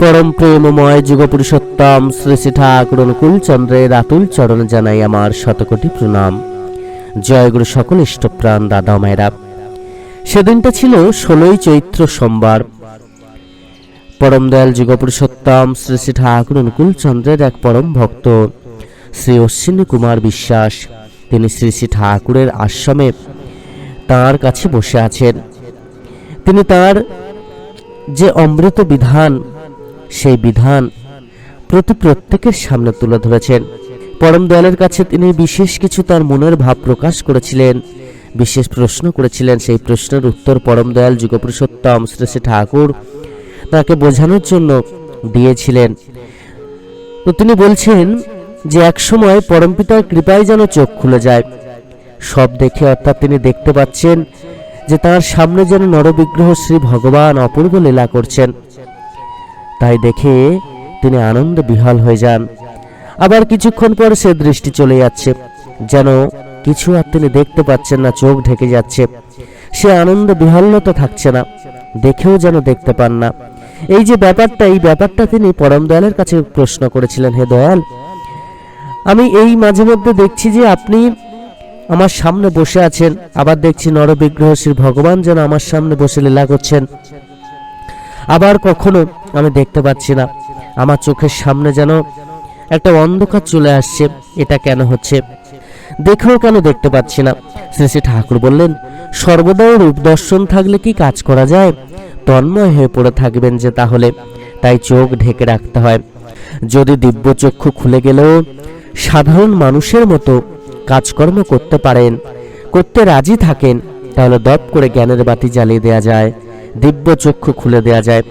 পরম প্রেমময় যুগ পুরুষোত্তম শ্রী শ্রী ঠাকুর অনুকূল চন্দ্রের আতুল চরণে জানাই আমার শতকোটি প্রণাম। জয় গুরু সকল ইষ্টপ্রাণ, দাদা মায়েরা। সেদিনটা ছিল ষোলোই চৈত্র সোমবার। পরম দয়াল যুগ পুরুষোত্তম শ্রী শ্রী ঠাকুর অনুকূল চন্দ্রের এক পরম ভক্ত, শ্রী অশ্বিনী কুমার বিশ্বাস। তিনি শ্রী শ্রী ঠাকুরের আশ্রমে তাঁর কাছে বসে আছেন। তিনি তার যে অমৃত বিধান সেই বিধান প্রতি প্রত্যেকের সামনে তুলে ধরেছেন। পরম দয়ালের কাছে তিনি বিশেষ কিছু তার মনের ভাব প্রকাশ করেছিলেন। বিশেষ প্রশ্ন করেছিলেন সেই প্রশ্নের উত্তর পরম দয়াল যুগপুরুষোত্তম শ্রী ঠাকুর তাকে বোঝানোর জন্য দিয়েছিলেন। তো তিনি বলছেন যে এক সময় পরমপিতার কৃপায় যেন চোখ খুলে যায়। সব দেখে অর্থাৎ তিনি দেখতে পাচ্ছেন যে তার সামনে যেন নরবিগ্রহ শ্রী ভগবান অপূর্ব লীলা করছেন। তাই দেখে তিনি আনন্দ বিহল হয়ে যান। আবার কিছুক্ষণ পর সে দৃষ্টি চলে যাচ্ছে, যেন কিছু আর তিনি দেখতে পাচ্ছেন না, চোখ ঢেকে যাচ্ছে। সে আনন্দে বিহল্লতা থাকছে না, দেখেও যেন দেখতে পান না। এই যে ব্যাপারটা, এই ব্যাপারটা তিনি পরম দয়ালের কাছে প্রশ্ন করেছিলেন, হে দয়াল, আমি এই মাঝে মধ্যে দেখছি যে আপনি আমার সামনে বসে আছেন, আবার দেখছি নরবিগ্রহ শ্রী ভগবান যেন আমার সামনে বসে লীলা করছেন। আবার কখনো আমি দেখতে পাচ্ছি না। আমার চোখের সামনে যেন একটা অন্ধকার চলে আসছে। এটা কেন হচ্ছে? দেখেও কেন দেখতে পাচ্ছি না? শ্রী শ্রী ঠাকুর বললেন, সর্বদাই রূপ দর্শন থাকলে কি কাজ করা যায়? তন্ময় হয়ে পড়ে থাকবেন যে তাহলে। তাই চোখ ঢেকে রাখতে হয়। যদি দিব্য চক্ষু খুলে গেলেও সাধারণ মানুষের মতো কাজকর্ম করতে পারেন, করতে রাজি থাকেন, তাহলে দপ করে জ্ঞানের বাতি জ্বালিয়ে দেওয়া যায়। দিব্য চক্ষু খুলে দেওয়া যায়।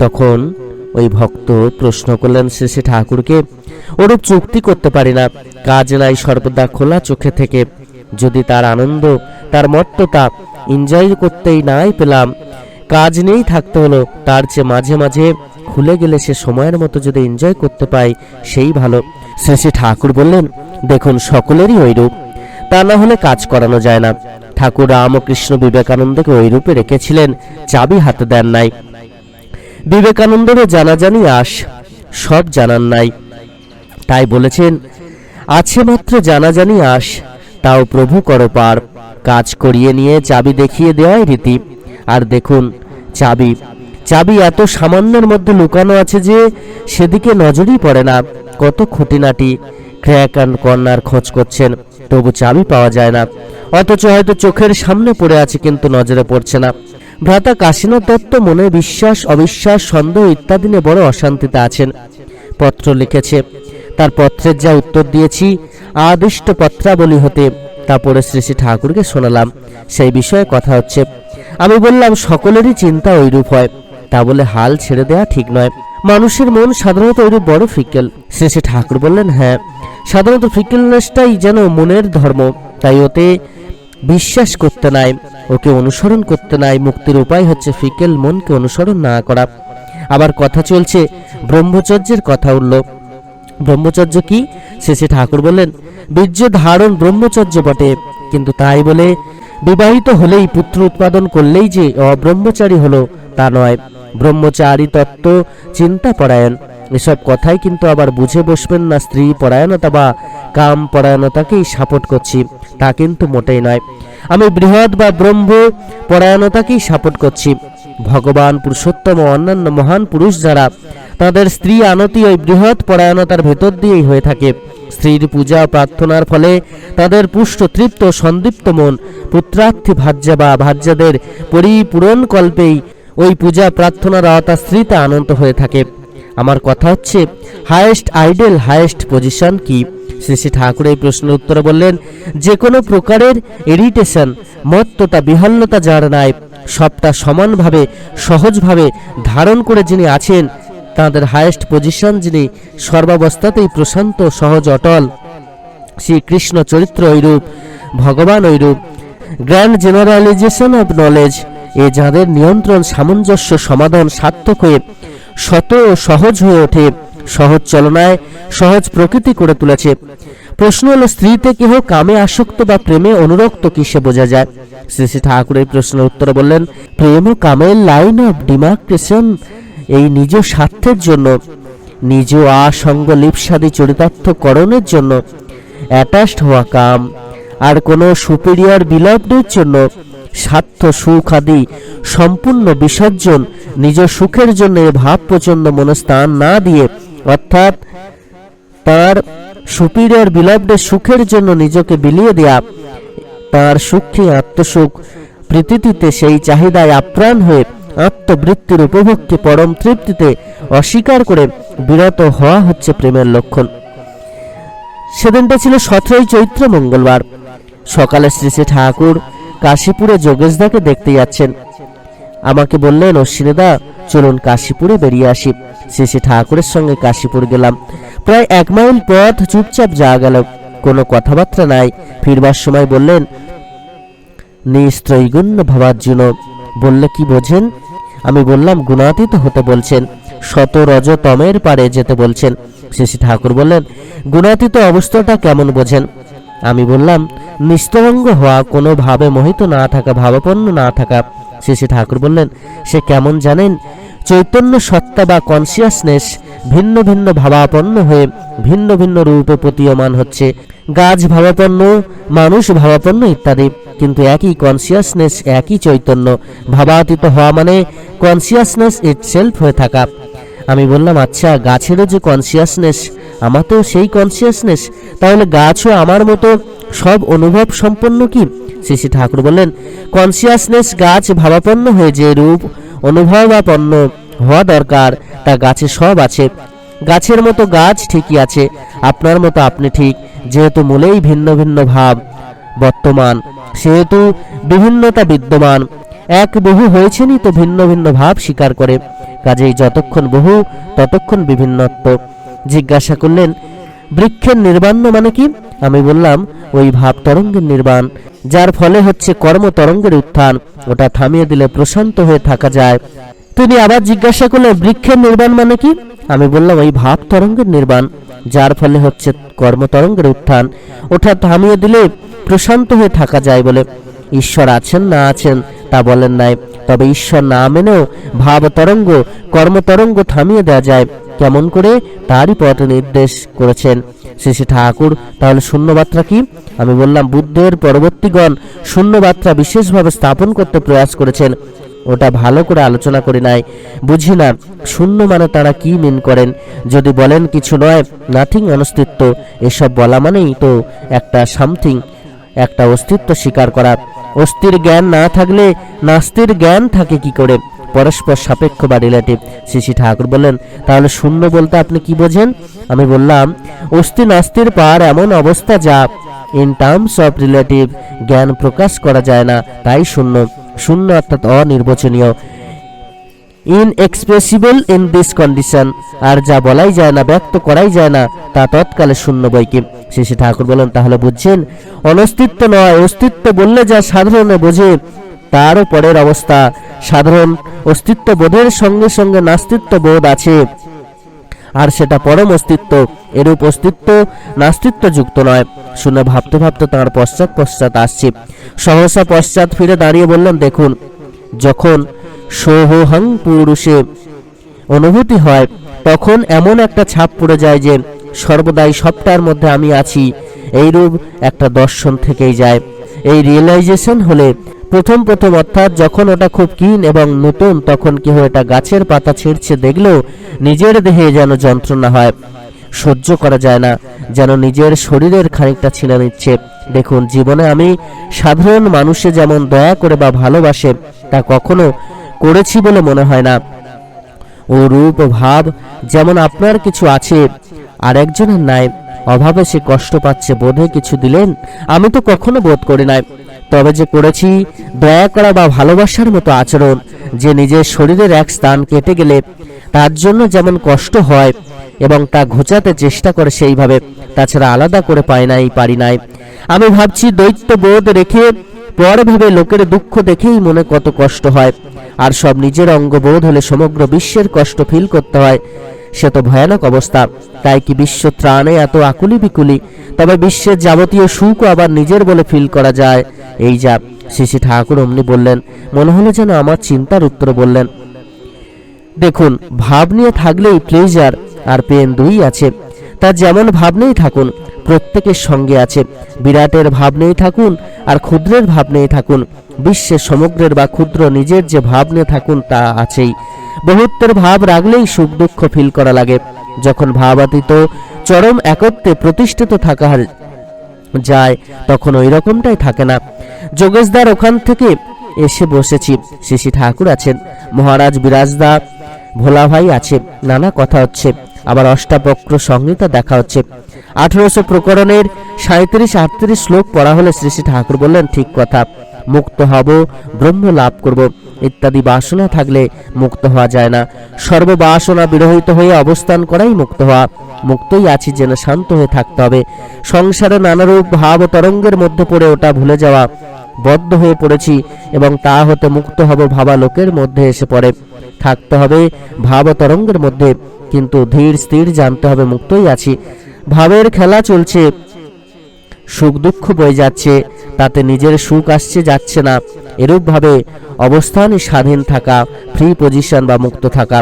তখন ওই ভক্ত প্রশ্ন করলেন শ্রী ঠাকুরকে ওরূপ চুক্তি করতে পারি না। কাজ নাই সর্বদা খোলা চোখে থেকে। যদি তার আনন্দ, তার মত্ততা এনজয় করতেই নাই পেলাম, কাজ নেই থাকতে হলো। তার চেয়ে মাঝে মাঝে খুলে গেলে সে সময়ের মতো যদি এনজয় করতে পাই, সেই ভালো। শ্রী ঠাকুর বললেন, দেখুন, সকলেরই ওই রূপ তা না হলে কাজ করানো যায় না। ঠাকুর রামকৃষ্ণ বিবেকানন্দকে ওই রূপে রেখেছিলেন, চাবি হাতে দেন নাই। বিবেকানন্দেরও জানাজানি আস, সব জানান নাই। তাই বলেছেন, আছে মাত্র জানাজানি আস, তাও প্রভু করো কাজ করিয়ে নিয়ে চাবি দেখিয়ে দেওয়াই রীতি। আর দেখুন, চাবি চাবি এত সামান্যের মধ্যে লুকানো আছে যে সেদিকে নজরই পড়ে না। কত খুঁটিনাটি। ক্র্যাক অ্যান্ড কর্নার খোঁজ করছেন, তবু চাবি পাওয়া যায় না। অথচ হয়তো চোখের সামনে পড়ে আছে, কিন্তু নজরে পড়ছে না। ভ্রাতা কাশীনাথ দত্ত মনে বিশ্বাস, অবিশ্বাস, সন্দেহ ইত্যাদি নিয়ে বড় অশান্তিতে আছেন। পত্র লিখেছে, তার পত্রের যা উত্তর দিয়েছি, আদিষ্ট পত্রাবলী হতে, তা পড়ে শ্রী শ্রী ঠাকুরকে শোনালাম। সেই বিষয়ে কথা হচ্ছে। আমি বললাম, সকলেরই চিন্তা ওইরূপ হয়। তা বলে হাল ছেড়ে দেওয়া ঠিক নয়। মানুষের মন সাধারণত ওইরূপ বড় ফিকেল শ্রী ঠাকুর বললেন হ্যাঁ সাধারণত ফিকেলনেসটাই যেন মনের ধর্ম। তাই ওতে বিশ্বাস করতে নাই, ওকে অনুসরণ করতে নাই। মুক্তির উপায় হচ্ছে ফিকেল মনকে অনুসরণ না করা। আবার কথা চলছে ব্রহ্মচর্যের কথা উঠল। ব্রহ্মচর্য কি? শেষে ঠাকুর বললেন, বীর্য ধারণ ব্রহ্মচর্য বটে। কিন্তু তাই বলে, বিবাহিত হলেই পুত্র উৎপাদন করলেই যে অব্রহ্মচারী হলো তা নয়। ব্রহ্মচারী তত্ত্ব চিন্তা পরায়ণ। এসব কথাই কিন্তু আবার বুঝে বসবেন না স্ত্রী পরায়ণতা বা কাম পরায়ণতাকেই সাপোর্ট করছি, তা কিন্তু মোটেই নয়। আমি বৃহৎ বা ব্রহ্ম পরায়ণতাকেই সাপোর্ট করছি। ভগবান পুরুষোত্তম অন্যান্য মহান পুরুষ যারা, তাদের স্ত্রী আনতি ওই বৃহৎ পরায়ণতার ভেতর দিয়েই হয়ে থাকে। স্ত্রীর পূজা প্রার্থনার ফলে তাদের পুষ্ট তৃপ্ত সন্দীপ্ত মন, পুত্রার্থী ভাজ্যা বা ভাজ্যাদের পরিপূরণ কল্পেই ওই পূজা প্রার্থনার আওতা স্ত্রীতে আনন্দ হয়ে থাকে। আমার কথা হচ্ছে হায়েস্ট আইডেল হায়েস্ট পজিশন কি? শ্রী শ্রী ঠাকুর এই প্রশ্নের উত্তরে বললেন যে কোনো প্রকারের ইরিটেশন মত্ততা বিহল্লতা যার নাই, সবটা সমানভাবে, সহজভাবে ধারণ করে যিনি আছেন, তাদের হায়েস্ট পজিশন যিনি সর্বাবস্থাতেই প্রশান্ত, সহজ, অটল। শ্রীকৃষ্ণ চরিত্র ঐরূপ, ভগবান ঐরূপ। গ্র্যান্ড জেনারেলাইজেশন অব নলেজ এ যাদের নিয়ন্ত্রণ সামঞ্জস্য সমাধান সার্থক হয়ে শত সহজ হয়ে ওঠে, সহজ চলনায় সহজ প্রকৃতি করে তুলেছে। প্রশ্ন হলো, স্ত্রীতে কেহ কামে আসক্ত বা প্রেমে অনুরক্ত কিসে বোঝা যায়? শ্রী শ্রী ঠাকুর এই প্রশ্নের উত্তরে বললেন, প্রেম ও কামের লাইন অফ ডিমার্কেশন এই নিজ স্বার্থের জন্য, নিজ আসঙ্গ লিপসাদি চরিতার্থকরণের জন্য অ্যাটাচড হওয়া কাম, আর কোনো সুপিরিয়র বিলাভডের জন্য স্বার্থ, সুখ আদি সম্পূর্ণ বিসর্জন, নিজ সুখের জন্য ভাব প্রচণ্ড মনে স্থান না দিয়ে, অর্থাৎ তার সুপিরিয়র বিলাভডের সুখের জন্য নিজকে বিলিয়ে দেয়া, তার সুখে আত্মসুখ প্রীতিতে সেই চাহিদায় আপ্রাণ হয়ে আত্মবৃত্তির উপভোগকে পরম তৃপ্তিতে অস্বীকার করে বিরত হওয়া হচ্ছে প্রেমের লক্ষণ। সেদিনটা ছিল সতেরোই চৈত্র মঙ্গলবার। সকালে শ্রী শ্রী ঠাকুর কাশীপুরে যোগেশদাকে দেখতে যাচ্ছেন। আমাকে বললেন, অশ্বিনীদা, চলুন কাশীপুরে বেরিয়ে আসি। শ্রী ঠাকুরের সঙ্গে কাশীপুর গেলাম। প্রায় এক মাইল পথ চুপচাপ যাওয়া গেল। কোনো কথাবার্তা নাই। ফিরবার সময় বললেন, নিস্ত্রৈগুণ্য ভাবার্জুন। বললে, কি বোঝেন? আমি বললাম, গুণাতীত হতে বলছেন শত রজতমের পারে যেতে বলছেন। শ্রী ঠাকুর বললেন, গুণাতীত অবস্থাটা কেমন বোঝেন? আমি বললাম, নিস্তরঙ্গ হওয়া কোনো ভাবে মোহিত না থাকা, ভাবাপন্ন না থাকা। শ্রী ঠাকুর বললেন, সে কেমন জানেন? চৈতন্য সত্তা বা কনসিয়াসনেস ভিন্ন ভিন্ন ভাবাপন্ন হয়ে ভিন্ন ভিন্ন রূপে প্রতীয়মান হচ্ছে। গাছ ভাবাপন্ন, মানুষ ভাবাপন্ন ইত্যাদি, কিন্তু একই কনসিয়াসনেস একই চৈতন্য, ভাবাতীত হওয়া মানে কনসিয়াসনেস ইটসেলফ হয়ে থাকা। আমি বললাম আচ্ছা গাছেরও যে কনসিয়াসনেস আমাতেও সেই কনসিয়াসনেস তাহলে গাছও আমার মতো সব অনুভব সম্পন্ন কি? শ্রী ঠাকুর বললেন কনসিয়াসনেস গাছ ভাবাপন্ন হয়ে যে রূপ অনুভবাপন্ন হওয়া দরকার, তা গাছে সব আছে। গাছের মতো গাছ ঠিকই আছে, আপনার মতো আপনি ঠিক, যেহেতু মূলেই ভিন্ন ভিন্ন ভাব বর্তমান, সেহেতু বিভিন্নতা বিদ্যমান। এক বহু হয়েছেনই তো ভিন্ন ভিন্ন ভাব স্বীকার করে। কাজেই যতক্ষণ বহু, ততক্ষণ বিভিন্নত্ব। জিজ্ঞাসা করলেন, বৃক্ষের নির্বাণ মানে কি? আমি বললাম, ওই ভাব তরঙ্গের নির্বাণ, যার ফলে হচ্ছে কর্ম তরঙ্গের উত্থান, ওটা থামিয়ে দিলে প্রশান্ত হয়ে থাকা যায়। তিনি আবার জিজ্ঞাসা করলেন বৃক্ষের নির্বাণ মানে কি? আমি বললাম, ওই ভাব তরঙ্গের নির্বাণ, যার ফলে হচ্ছে কর্ম তরঙ্গের উত্থান, ওটা থামিয়ে দিলে প্রশান্ত হয়ে থাকা যায় বলে। ঈশ্বর আছেন না আছেন তা বলেন নাই। তবে ঈশ্বর না মেনেও ভাব তরঙ্গ কর্মতরঙ্গ থামিয়ে দেওয়া যায়। কেমন করে? তারই পথ নির্দেশ করেছেন শ্রী শ্রী ঠাকুর। তাহলে শূন্যবাত্রা কি? আমি বললাম, বুদ্ধের পরবর্তীগণ শূন্যবাত্রা বিশেষভাবে স্থাপন করতে প্রয়াস করেছেন। ওটা ভালো করে আলোচনা করি নাই। বুঝি না, শূন্য মানে তারা কি মিন করেন? যদি বলেন কিছু নয় নাথিং অনস্তিত্ব। এসব বলা মানেই তো একটা সামথিং একটা অস্তিত্ব স্বীকার করা অস্থির জ্ঞান না থাকলে নাস্তির জ্ঞান থাকে কি করে? পরস্পর সাপেক্ষ বা রিলেটিভ শ্রী ঠাকুর বললেন, তাহলে শূন্য বলতে আপনি কি বোঝেন? আমি বললাম, অস্থি নাস্তির পার এমন অবস্থা যা ইন টার্মস অফ রিলেটিভ জ্ঞান প্রকাশ করা যায় না, তাই শূন্য। শূন্য অর্থাৎ অনির্বচনীয়। ইনএক্সপ্রেসিবল ইন দিস কন্ডিশন আর যা বলাই যায় না, ব্যক্ত করাই যায় না, তা তৎকালে শূন্য বইকে শেষে ঠাকুর বলেন, তাহলে বুঝছেন, অনস্তিত্ব নয়, অস্তিত্ব বললে যা সাধারণে বোঝে, তারও পরের অবস্থা। সাধারণ অস্তিত্ব বোধের সঙ্গে সঙ্গে নাস্তিত্ব বোধ আছে। আর সেটা পরম অস্তিত্ব, এরূপ অস্তিত্ব নাস্তিত্ব যুক্ত নয়। শুনে ভাবতে ভাবতে তাঁর পশ্চাৎ পশ্চাৎ আসছে। সহসা পশ্চাৎ ফিরে দাঁড়িয়ে বললেন, দেখুন যখন সোহং পুরুষে অনুভূতি হয়, তখন এমন একটা ছাপ পড়ে যায় যে সর্বদাই সবটার মধ্যে আমি আছি। এইরূপ একটা দর্শন থেকেই যায়। এই রিয়েলাইজেশন হলে প্রথম প্রথম অর্থাৎ যখন ওটা খুব কিন এবং নতুন, তখন কেউ এটা গাছের পাতা ছিঁড়ছে দেখলেও নিজের দেহে যেন যন্ত্রণা হয়। সহ্য করা যায় না, যেন নিজের শরীরের খানিকটা ছিঁড়ে নিচ্ছে। দেখুন, জীবনে আমি সাধারণ মানুষে যেমন দয়া করে বা ভালোবাসে, তা কখনো করেছি বলে মনে হয় না। ও রূপ ভাব যেমন আপনার কিছু আছে আর একজনের নাই। অভাবে সে কষ্ট পাচ্ছে বোধে কিছু দিলেন, আমি তো কখনো বোধ করি নাই। তবে যে করেছি, দয়া করা বা ভালোবাসার মতো আচরণ, যে নিজের শরীরের এক স্থান কেটে গেলে, তার জন্য যেমন কষ্ট হয় এবং তা ঘোচাতে চেষ্টা করে সেইভাবে, তাছাড়া আলাদা করে পাই নাই, পারি নাই। আমি ভাবছি দৈত্য বোধ রেখে, পর ভেবে লোকের দুঃখ দেখেই মনে কত কষ্ট হয়। আর সব নিজের অঙ্গবোধ হলে সমগ্র বিশ্বের কষ্ট ফিল করতে হয়। সে তো ভয়ানক অবস্থা। তাই কি বিশ্ব ত্রাণে এত আকুলি বিকুলি তবে বিশ্বের যাবতীয় সুখ আবার নিজের বলে ফিল করা যায়। এই যা শ্রী ঠাকুর অমনি বললেন, মনে হলো যেন আমার চিন্তার উত্তর বললেন। দেখুন, ভাব নিয়ে থাকলেই প্লেজার আর পেন দুই আছে। তা যেমন ভাব নেই থাকুন, প্রত্যেকের সঙ্গে আছে। বিরাটের ভাব নেই থাকুন আর ক্ষুদ্রের ভাব নেই থাকুন। বিশ্বের সমগ্রের বা ক্ষুদ্র নিজের যে ভাব নিয়ে থাকুন তা আছেই। বহুত্বের ভাব রাখলেই সুখ দুঃখ ফিল করা লাগে। যখন ভাবাতীত চরম একত্রে প্রতিষ্ঠিত থাকা যায়, তখন ওই রকমটাই থাকে না। যোগেশদার ওখান থেকে এসে বসেছি। শিশি ঠাকুর আছেন। মহারাজ বিরাজদা ভোলা ভাই আছে। নানা কথা হচ্ছে। আবার অষ্টাবক্র সংহিতা দেখা হচ্ছে। আঠেরোশো প্রকরণের সাঁত্রিশ আটত্রিশ শ্লোক পড়া হলে শ্রী শ্রী ঠাকুর বললেন, ঠিক কথা, মুক্ত হব, ব্রহ্ম লাভ করব। ইত্যাদি বাসনা থাকলে মুক্ত হওয়া যায় না। সর্ববাসনা বিরহিত হয়ে অবস্থান করাই মুক্ত হওয়া। মুক্তই আছি যেন শান্ত হয়ে থাকতে হবে। সংসারে নানারূপ ভাব তরঙ্গের মধ্যে পড়ে ওটা ভুলে যাওয়া। বদ্ধ হয়ে পড়েছি এবং তা হতে মুক্ত হব ভাবা লোকের মধ্যে এসে পড়ে। থাকতে হবে ভাব তরঙ্গের মধ্যে। কিন্তু ধীর স্থির জানতে হবে, মুক্তই আছি। ভাবের খেলা চলছে। সুখ দুঃখ বয়ে যাচ্ছে, তাতে নিজের সুখ আসছে, যাচ্ছে না। এরূপভাবে অবস্থানই স্বাধীন থাকা ফ্রি পজিশন বা মুক্ত থাকা।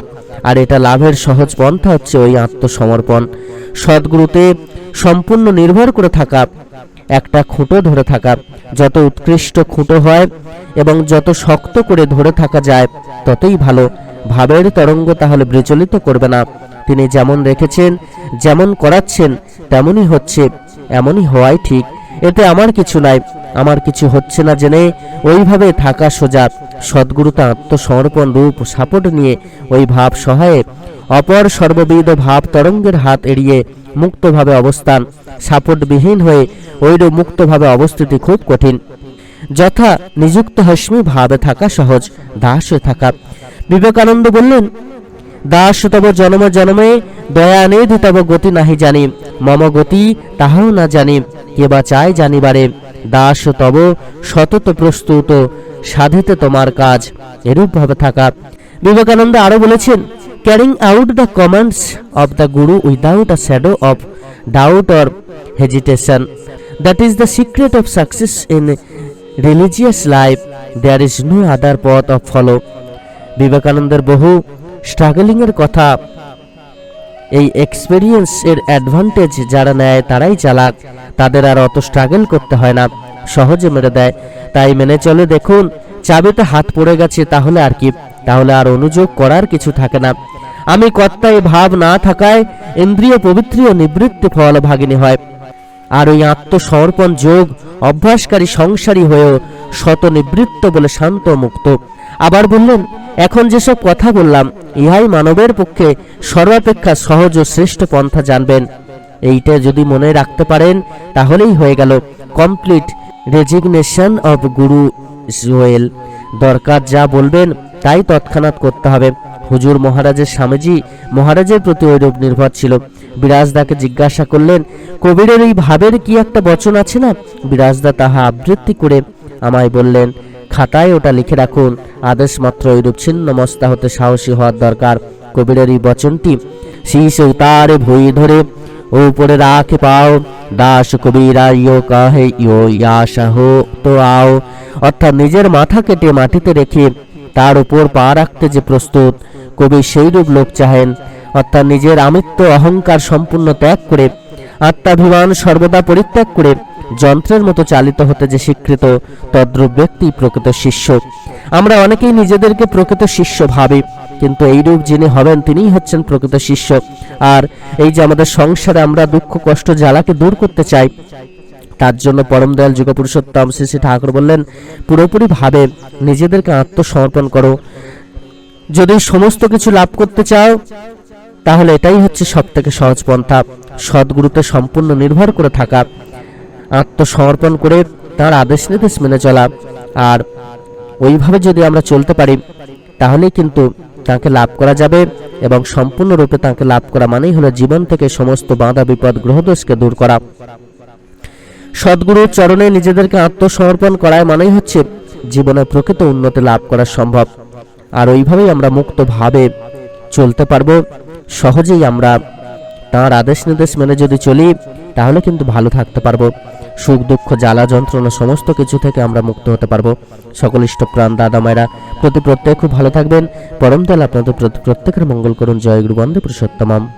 আর এটা লাভের সহজ পন্থা হচ্ছে ওই আত্মসমর্পণ। সদ্গুরুতে সম্পূর্ণ নির্ভর করে থাকা, একটা খুঁটো ধরে থাকা। যত উৎকৃষ্ট খুঁটো হয় এবং যত শক্ত করে ধরে থাকা যায়, ততই ভালো। ভাবের তরঙ্গ তাহলে বিচলিত করবে না। তিনি যেমন রেখেছেন, যেমন করাচ্ছেন, তেমনই হচ্ছে, এমনই হওয়াই ঠিক। এতে আমার কিছু নাই, আমার কিছু হচ্ছে না জেনে ওইভাবে থাকা সোজা। সদ্গুরুতে আত্মসমর্পণ রূপ সাপোর্ট নিয়ে ওই ভাব সহায়ে, অপর সর্ববিধ ভাব তরঙ্গের হাত এড়িয়ে মুক্তভাবে অবস্থান। সাপোর্টবিহীন হয়ে ওইরূপ মুক্তভাবে অবস্থিতি খুব কঠিন। যথা নিযুক্ত হস্মি ভাবে থাকা সহজ, দাস হয়ে থাকা। বিবেকানন্দ বললেন, দাস তব জন্ম জন্মে দয়ানিধি তব গতি নাহি জানি। মম গতি তাহাও না জানি, কে বা চায় জানিবারে। দাস তব সতত প্রস্তুত, সাধিতে তোমার কাজ এরূপভাবে থাকা। বিবেকানন্দ আরও বলেছেন carrying out the commands of the guru without a shadow of doubt or hesitation that is the secret of success in religious life there is no other path of follow বিবেকানন্দের বহু স্ট্রাগলিং এর কথা। এই experience এর advantage যারা নেয়, তারাই চালাক। তাদের আর অত স্ট্রাগল করতে হয় না। সহজে মেরে দেয়। তাই মেনে চলে দেখুন, চাবিতে হাত পড়ে গেছে, তাহলে আর কি? তাহলে আর অনুযোগ করার কিছু থাকে না। আমি কর্তায় ভাব না থাকায় ইন্দ্রিয় পবিত্রীয় নিবৃত্তি ফল ভাগিনী হয়। আর ওই আত্মসমর্পণ যোগ অভ্যাসকারী সংসারী হয়েও শত নিবৃত্ত বলে শান্ত মুক্ত। আবার বললেন, এখন যেসব কথা বললাম, ইহাই মানবের পক্ষে সর্বাপেক্ষা সহজ ও শ্রেষ্ঠ পন্থা জানবেন। এইটা যদি মনে রাখতে পারেন, তাহলেই হয়ে গেল কমপ্লিট রেজিগনেশন অফ গুরু জোয়েল। দরকার যা বলবেন, তাই তৎক্ষণাৎ করতে হবে। হুজুর মহারাজের স্বামীজি মহারাজের প্রতি ওইরূপ নির্ভর ছিল। বিরাজদাকে জিজ্ঞাসা করলেন, কবিরের এই ভাবের কি একটা বচন আছে না? বিরাজদা তাহা আবৃত্তি করে আমায় বললেন খাতায় ওটা লিখে রাখুন। আদেশ মাত্র ওইরূপ ছিন্ন মস্তা হতে সাহসী হওয়ার দরকার। কবিরের এই বচনটি শীষ উতারে ভুই ধরে ও উপরে রাখে পাও। দাস কবিরা ইয়ো কাহে, ইয়ো ইয়াসাহ তো আও। অর্থাৎ নিজের মাথা কেটে মাটিতে রেখে তার উপর পা রাখতে যে প্রস্তুত, কবি সেইরূপ লোক চাহেন। অর্থাৎ নিজের আমিত্ব, অহংকার সম্পূর্ণ ত্যাগ করে, আত্মাভিমান সর্বদা পরিত্যাগ করে যন্ত্রের মতো চালিত হতে যে স্বীকৃত তদ্রূপ ব্যক্তি প্রকৃত শিষ্য। আমরা অনেকেই নিজেদেরকে প্রকৃত শিষ্য ভাবি, কিন্তু এইরূপ যিনি হবেন তিনিই হচ্ছেন প্রকৃত শিষ্য। আর এই যে আমাদের সংসারে আমরা দুঃখ, কষ্ট, জ্বালাকে দূর করতে চাই, তার জন্য পরম দয়াল যুগ পুরুষোত্তম শ্রী শ্রী ঠাকুর বললেন, পুরোপুরি ভাবে নিজেদেরকে আত্মসমর্পণ করো। যদি সমস্ত কিছু লাভ করতে চাও, তাহলে এটাই হচ্ছে সব থেকে সহজ পন্থা। সদ্গুরুতে সম্পূর্ণ নির্ভর করে থাকা। আত্মসমর্পণ করে তার আদেশ নির্দেশ মেনে চলা। আর ওইভাবে যদি আমরা চলতে পারি, তাহলেই কিন্তু তাকে লাভ করা যাবে এবং সম্পূর্ণরূপে তাকে লাভ করা মানেই হলো জীবন থেকে সমস্ত বাধা, বিপদ গ্রহদোষকে দূর করা। সদ্গুরুর চরণে নিজেদেরকে আত্মসমর্পণ করায় মানেই হচ্ছে জীবনে প্রকৃত উন্নতি লাভ করা সম্ভব। আর ওইভাবেই আমরা মুক্তভাবে চলতে পারব। সহজেই আমরা তাঁর আদেশ নির্দেশ মেনে যদি চলি, তাহলে কিন্তু ভালো থাকতে পারব। সুখ, দুঃখ, জ্বালা, যন্ত্রণা, সমস্ত কিছু থেকে আমরা মুক্ত হতে পারব। সকল ইষ্টপ্রাণ, দাদা, মায়েরা, প্রতি প্রত্যেক খুব ভালো থাকবেন। পরম দয়াল আপনাদের প্রতি প্রত্যেকের মঙ্গল করুন। জয় গুরু বন্দে পুরুষোত্তমম।